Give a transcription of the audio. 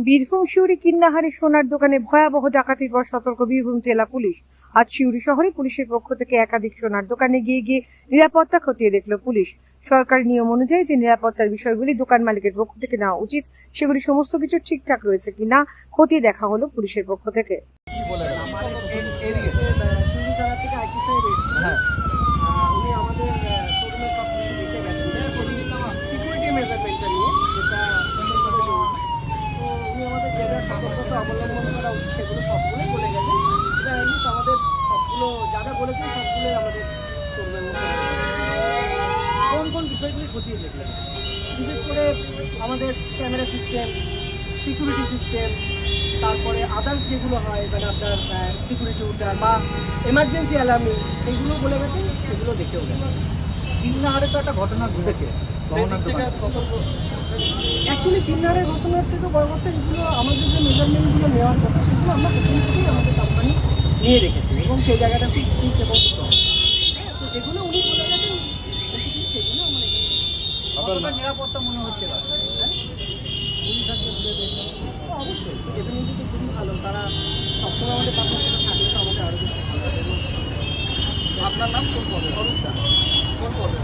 বীরভূম শিউরি কিন্নাহারি সোনার দোকানে ভয়াবহ ডাকাতির পর সতর্ক বীরভূম জেলা পুলিশ। আজ শিউরি শহরে পুলিশের পক্ষ থেকে একাধিক সোনার দোকানে গিয়ে গিয়ে নিরাপত্তা খতিয়ে দেখল পুলিশ। সরকারি নিয়ম অনুযায়ী যে নিরাপত্তার বিষয়গুলি দোকান মালিকের পক্ষ থেকে নেওয়া উচিত সেগুলি সমস্ত কিছু ঠিকঠাক রয়েছে কিনা খতিয়ে দেখা হলো পুলিশের পক্ষ থেকে এ- এদিকে শিউরি থানা থেকে আইসি সাহেব এসেছিল হ্যাঁ আহ, উনি আমাদের শোরুমে সব কিছু দেখে গেছেন সিকিউরিটি মেজারমেন্টটা নিয়ে যেটা ভীষণভাবে জরুরি তো উনি আমাদের যে যা সতর্কতা অবলম্বন করা উচিত সেগুলো সবগুলোই বলে গেছেন এটা অ্যাটলিস্ট আমাদের সবগুলো যা যা বলেছেন সবগুলোই আমাদের শোরুমের মধ্যে রয়েছে। কোন কোন বিষয়গুলি খতিয়ে দেখলেন। বিশেষ করে আমাদের ক্যামেরা সিস্টেম সিকিউরিটি সিস্টেম তারপরে আদার্স যেগুলো হয় মানে আপনার সিকিউরিটি উটার বা এমার্জেন্সি অ্যালার্মিং সেগুলো বলে গেছেন সেগুলো দেখেও গেছেন কিন্নাহারে তো একটা ঘটনা ঘটেছে। অ্যাকচুয়ালি কিন্নারের ঘটনার থেকে বড় কথা যেগুলো আমাদের যে মেজারমেন্টগুলো নেওয়ার কথা সেগুলো আমরা প্রথম থেকেই আমাদের কোম্পানি নিয়ে রেখেছি এবং সেই জায়গাটা খুব স্ট্রিক্ট এবং স্ট্রং তো যেগুলো উনি বলে গেছেন সেগুলো আমরা কতটা নিরাপত্তা মনে হচ্ছে অবশ্যই ডেফিনেটলি তো খুবই ভালো। তারা সবসময় আমাদের পাশে থাকে তো আমাদের আরও বেশি ভালো আপনার নাম কোন পদে? অরূপ দাস। কোন পদে?